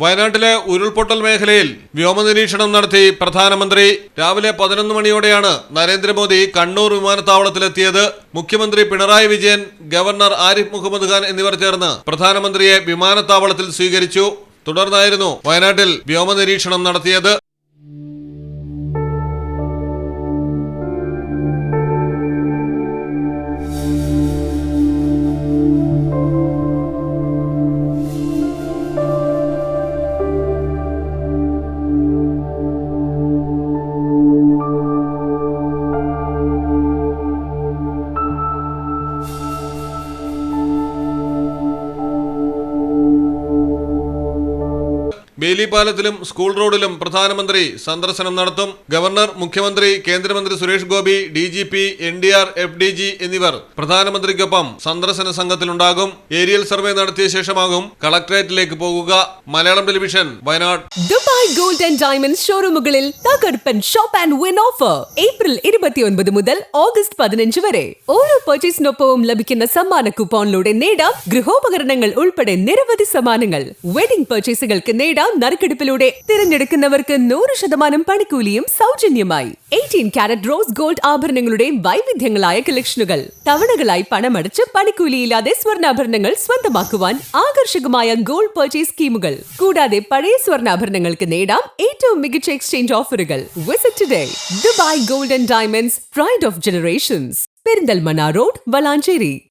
വയനാട്ടിലെ ഉരുൾപൊട്ടൽ മേഖലയിൽ വ്യോമനിരീക്ഷണം നടത്തി പ്രധാനമന്ത്രി രാവിലെ പതിനൊന്ന് മണിയോടെയാണ് നരേന്ദ്രമോദി കണ്ണൂർ വിമാനത്താവളത്തിലെത്തിയത്. മുഖ്യമന്ത്രി പിണറായി വിജയൻ ഗവർണർ ആരിഫ് മുഹമ്മദ് ഖാൻ എന്നിവർ ചേർന്ന് പ്രധാനമന്ത്രിയെ വിമാനത്താവളത്തിൽ സ്വീകരിച്ചു. തുടർന്നായിരുന്നു വയനാട്ടിൽ വ്യോമനിരീക്ഷണം നടത്തിയത്. ബേലി പാലത്തിലും സ്കൂൾ റോഡിലും പ്രധാനമന്ത്രി സന്ദർശനം നടത്തും. ഗവർണർ മുഖ്യമന്ത്രി കേന്ദ്രമന്ത്രി Suresh Gopi D G P N D R F D G എന്നിവർ പ്രധാനമന്ത്രിക്കൊപ്പം സന്ദർശന സംഘത്തിലുണ്ടാകും. ഏരിയൽ സർവേ നടത്തിയ ശേഷമാകും കളക്ടറേറ്റിലേക്ക് പോകുക. Malayalam television Wayanad. Dubai gold and diamond ഷോറൂമുകളിൽ shop and win offer. April ഇരുപത്തിയൊൻപത് മുതൽ ഓഗസ്റ്റ് പതിനഞ്ച് വരെ. ഓരോ പർച്ചേസിനൊപ്പവും ലഭിക്കുന്ന സമ്മാന കൂപ്പോണിലൂടെ നേടാം ഗൃഹോപകരണങ്ങൾ ഉൾപ്പെടെ നിരവധി സമ്മാനങ്ങൾ. വെഡിംഗ് പർച്ചേസുകൾക്ക് നേടാം നറുക്കെടുപ്പിലൂടെ. തിരഞ്ഞെടുക്കുന്നവർക്ക് നൂറ് ശതമാനം പണിക്കൂലിയും സൗജന്യമായി. എയ്റ്റീൻ കാരറ്റ് റോസ് ഗോൾഡ് ആഭരണങ്ങളുടെ വൈവിധ്യങ്ങളായ കളക്ഷനുകൾ. തവണകളായി പണമടച്ച് പണിക്കൂലിയില്ലാതെ സ്വർണാഭരണങ്ങൾ സ്വന്തമാക്കുവാൻ ആകർഷകമായ ഗോൾഡ് പർച്ചേസ് സ്കീമുകൾ. കൂടാതെ പഴയ സ്വർണാഭരണങ്ങൾക്ക് നേടാം ഏറ്റവും മികച്ച എക്സ്ചേഞ്ച് ഓഫറുകൾ. Visit today Dubai gold and Diamonds, Pride of Generations, Perindalmana Road, Valancheri.